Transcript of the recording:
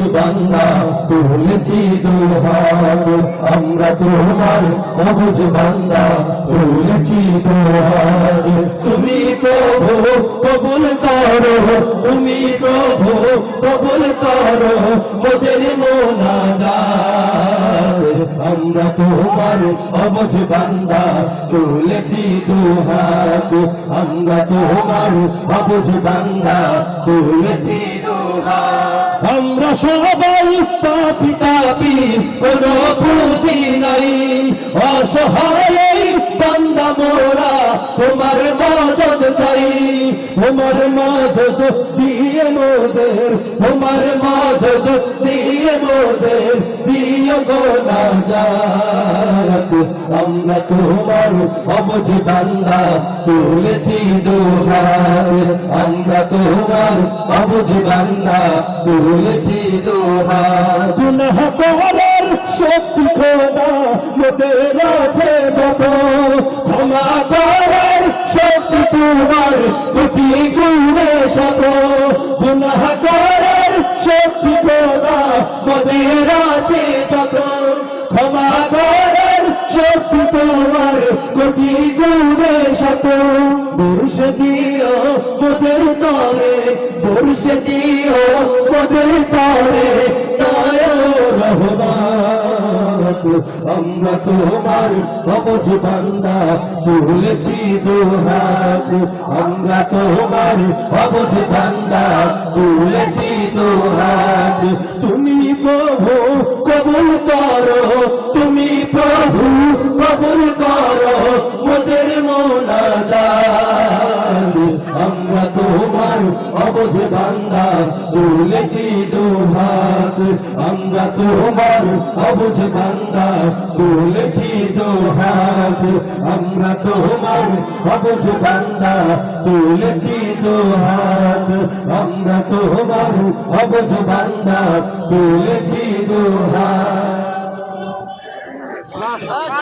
বান্দা তুলেছি দুহাত। আমরা তোমার অবুঝ বান্দা তুলেছি দুহাত। তুমি প্রভু, কবুল করো। তুমি প্রভু, কবুল করো। মোদের মোনাজাত। আমরা তোমার অবুঝ বান্দা তুলেছি আমরা তোমার অবুঝ বান্দা তুলেছি আমরা সবাই পাপি তাপি কোন পুঁজি নাই। অসহায় বান্দা মোরা, তোমার মদত চাই। তোমার মদত দিয়ে মোদের, তোমার মদত দিয়ে মোদের নাজাত আমরা তোমার অবুঝ বান্দা তুলেছি দোহার। আমরা তোমার অবুঝ বান্দা তুলেছি দোহার। গুনাহ করার শক্তি খোদা, মোদের আছে তোমার কোটি গুণে শত। বর্ষে দিও মোদের তরে, বর্ষে দিও মোদের তরে। দয়া রহমত, আমরা তোমার অবজ বান্দা, তুলেছি দুহাত। আমরা তোমার অবজ বান্দা, তুলেছি দুহাত। অবুঝ বান্দা তুলেছি দুহাত। আমরা তোমার অবুঝ বান্দা তুলেছি দুহাত। আমরা তোমার অবুঝ বান্দা তুলেছি দুহাত। আমরা তোমার অবুঝ বান্দা তুলেছি দুহাত।